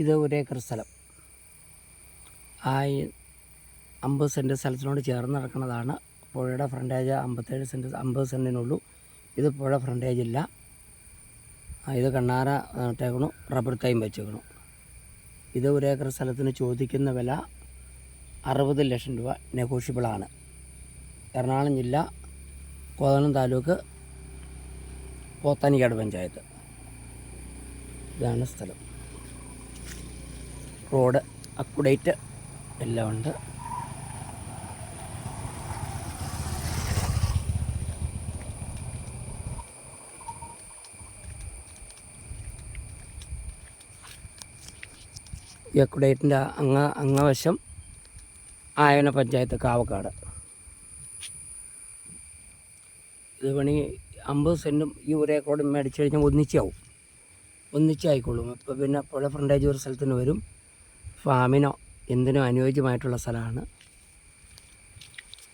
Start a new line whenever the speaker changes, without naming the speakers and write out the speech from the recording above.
ഇത് ഒരു ഏക്കർ സ്ഥലം. ആ അമ്പത് സെന്റ് സ്ഥലത്തിനോട് ചേർന്ന് നടക്കുന്നതാണ് പുഴയുടെ ഫ്രണ്ടേജ് അമ്പത്തേഴ് സെന്റ് അമ്പത് സെന്റിനുള്ളൂ ഇത് പുഴ ഫ്രണ്ടേജ് ഇല്ല. ഇത് കണ്ണാര നട്ടേക്കണു റബ്ബർ തൈം വെച്ചേക്കണു. ഇത് ഒരു ഏക്കർ സ്ഥലത്തിന് ചോദിക്കുന്ന വില അറുപത് ലക്ഷം രൂപ നെഗോഷ്യബിളാണ് എറണാകുളം ജില്ല കോതളം താലൂക്ക് പോത്താനിക്കാട് പഞ്ചായത്ത്. ഇതാണ് സ്ഥലം. റോഡ് അക്കുഡേറ്റ് എല്ലാം ഉണ്ട്. ഈ അക്കുഡേറ്റിന്റെ അങ്ങ അങ്ങവശം ആയന പഞ്ചായത്ത് കാവക്കാട്. ഇത് പണി അമ്പത് സെന്റും ഈ ഒരേക്കോടും മേടിച്ച് കഴിഞ്ഞാൽ ഒന്നിച്ചാവും. ഒന്നിച്ചായിക്കോളും അപ്പോൾ പിന്നെ പുഴ ഫ്രണ്ടേജ് ഒരു സ്ഥലത്തിന് വരും. ഫാമിനോ എന്തിനോ അനുയോജ്യമായിട്ടുള്ള സ്ഥലമാണ്